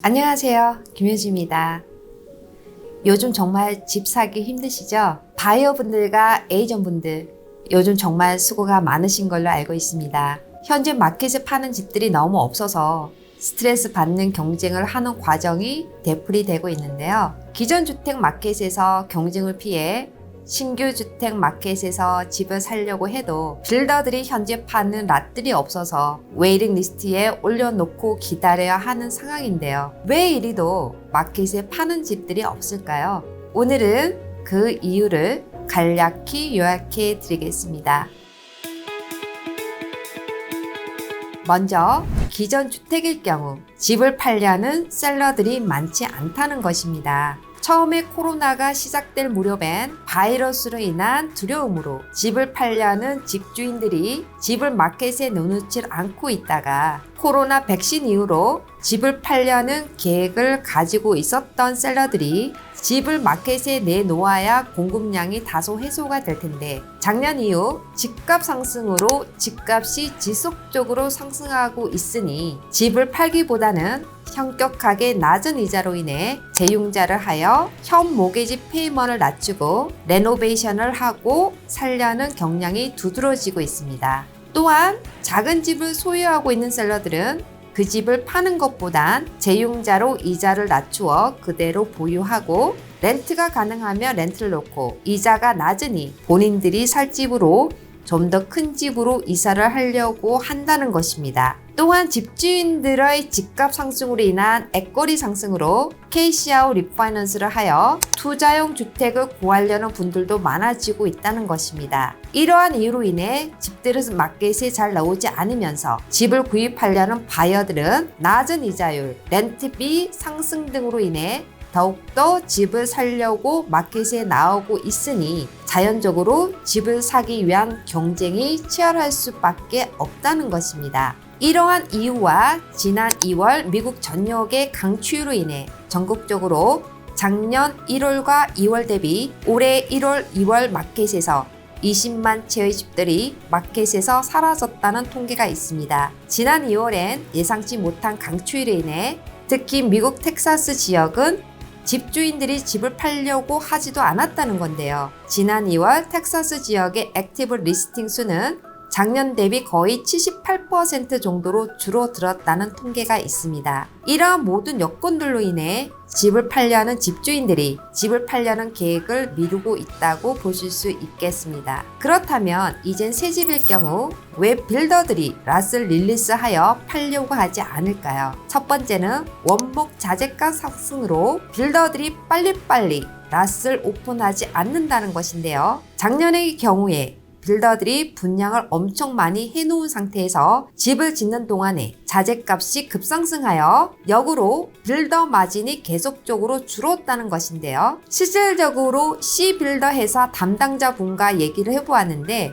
안녕하세요. 김효주입니다. 요즘 정말 집 사기 힘드시죠? 바이어분들과 에이전분들, 요즘 정말 수고가 많으신 걸로 알고 있습니다. 현재 마켓에 파는 집들이 너무 없어서 스트레스 받는 경쟁을 하는 과정이 되풀이 되고 있는데요. 기존 주택 마켓에서 경쟁을 피해 신규 주택 마켓에서 집을 살려고 해도 빌더들이 현재 파는 랏들이 없어서 웨이팅 리스트에 올려놓고 기다려야 하는 상황인데요. 왜 이리도 마켓에 파는 집들이 없을까요? 오늘은 그 이유를 간략히 요약해 드리겠습니다. 먼저 기존 주택일 경우 집을 팔려는 셀러들이 많지 않다는 것입니다. 처음에 코로나가 시작될 무렵엔 바이러스로 인한 두려움으로 집을 팔려는 집주인들이 집을 마켓에 내놓지 않고 있다가 코로나 백신 이후로 집을 팔려는 계획을 가지고 있었던 셀러들이 집을 마켓에 내놓아야 공급량이 다소 해소가 될 텐데 작년 이후 집값 상승으로 집값이 지속적으로 상승하고 있으니 집을 팔기보다는 현격하게 낮은 이자로 인해 재융자를 하여 현 모기지 페이먼을 낮추고 레노베이션을 하고 살려는 경향이 두드러지고 있습니다. 또한 작은 집을 소유하고 있는 셀러들은 그 집을 파는 것보단 재융자로 이자를 낮추어 그대로 보유하고 렌트가 가능하면 렌트를 놓고 이자가 낮으니 본인들이 살 집으로 좀 더 큰 집으로 이사를 하려고 한다는 것입니다. 또한 집주인들의 집값 상승으로 인한 액거리 상승으로 캐시아웃 리파이넌스를 하여 투자용 주택을 구하려는 분들도 많아지고 있다는 것입니다. 이러한 이유로 인해 집들은 마켓에 잘 나오지 않으면서 집을 구입하려는 바이어들은 낮은 이자율, 렌트비 상승 등으로 인해 더욱더 집을 살려고 마켓에 나오고 있으니 자연적으로 집을 사기 위한 경쟁이 치열할 수밖에 없다는 것입니다. 이러한 이유와 지난 2월 미국 전역의 강추위로 인해 전국적으로 작년 1월과 2월 대비 올해 1월, 2월 마켓에서 20만 채의 집들이 마켓에서 사라졌다는 통계가 있습니다. 지난 2월엔 예상치 못한 강추위로 인해 특히 미국 텍사스 지역은 집주인들이 집을 팔려고 하지도 않았다는 건데요. 지난 2월 텍사스 지역의 액티브 리스팅 수는 작년 대비 거의 78% 정도로 줄어들었다는 통계가 있습니다. 이러한 모든 여건들로 인해 집을 팔려는 집주인들이 집을 팔려는 계획을 미루고 있다고 보실 수 있겠습니다. 그렇다면 이젠 새 집일 경우 왜 빌더들이 랏을 릴리스하여 팔려고 하지 않을까요? 첫 번째는 원목 자재가 상승으로 빌더들이 빨리빨리 랏을 오픈하지 않는다는 것인데요. 작년의 경우에 빌더들이 분양을 엄청 많이 해놓은 상태에서 집을 짓는 동안에 자재값이 급상승하여 역으로 빌더 마진이 계속적으로 줄었다는 것인데요. 실질적으로 C 빌더 회사 담당자분과 얘기를 해보았는데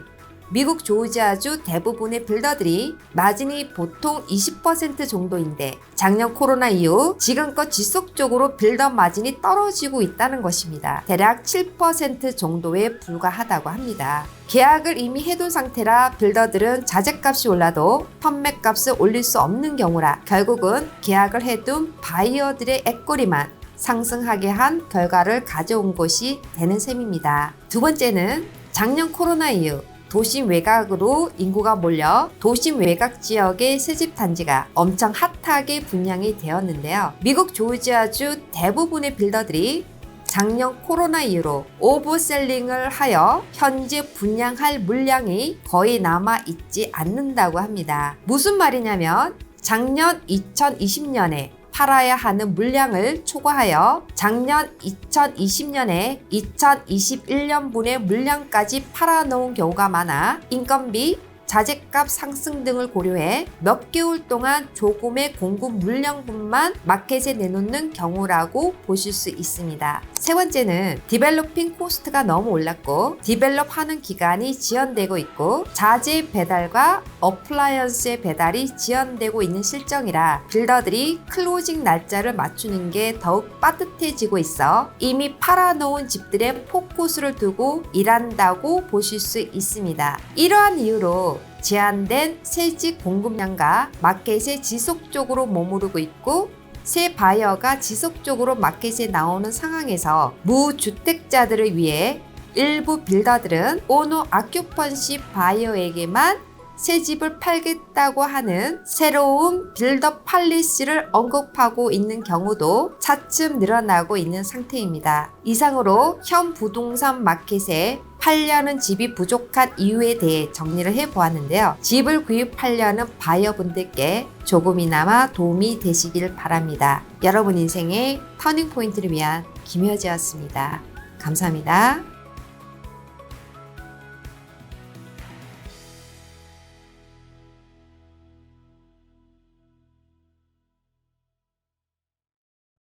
미국 조지아주 대부분의 빌더들이 마진이 보통 20% 정도인데 작년 코로나 이후 지금껏 지속적으로 빌더 마진이 떨어지고 있다는 것입니다. 대략 7% 정도에 불과하다고 합니다. 계약을 이미 해둔 상태라 빌더들은 자재값이 올라도 판매값을 올릴 수 없는 경우라 결국은 계약을 해둔 바이어들의 액꼬리만 상승하게 한 결과를 가져온 것이 되는 셈입니다. 두 번째는 작년 코로나 이후 도심 외곽으로 인구가 몰려 도심 외곽 지역의 새집 단지가 엄청 핫하게 분양이 되었는데요. 미국 조지아주 대부분의 빌더들이 작년 코로나 이후로 오버셀링을 하여 현재 분양할 물량이 거의 남아 있지 않는다고 합니다. 무슨 말이냐면 작년 2020년에 팔아야 하는 물량을 초과하여 작년 2020년에 2021년분의 물량까지 팔아놓은 경우가 많아 인건비, 자재값 상승 등을 고려해 몇 개월 동안 조금의 공급 물량분만 마켓에 내놓는 경우라고 보실 수 있습니다. 세 번째는 디벨로핑 코스트가 너무 올랐고 디벨롭하는 기간이 지연되고 있고 자재 배달과 어플라이언스의 배달이 지연되고 있는 실정이라 빌더들이 클로징 날짜를 맞추는 게 더욱 빠듯해지고 있어 이미 팔아놓은 집들의 포커스를 두고 일한다고 보실 수 있습니다. 이러한 이유로 제한된 새집 공급량과 마켓에 지속적으로 머무르고 있고 새 바이어가 지속적으로 마켓에 나오는 상황에서 무주택자들을 위해 일부 빌더들은 오너 아큐펀시 바이어에게만 새 집을 팔겠다고 하는 새로운 빌더 팔리시를 언급하고 있는 경우도 차츰 늘어나고 있는 상태입니다. 이상으로 현 부동산 마켓에 팔려는 집이 부족한 이유에 대해 정리를 해 보았는데요. 집을 구입하려는 바이어분들께 조금이나마 도움이 되시길 바랍니다. 여러분 인생의 터닝 포인트를 위한 김효지였습니다. 감사합니다.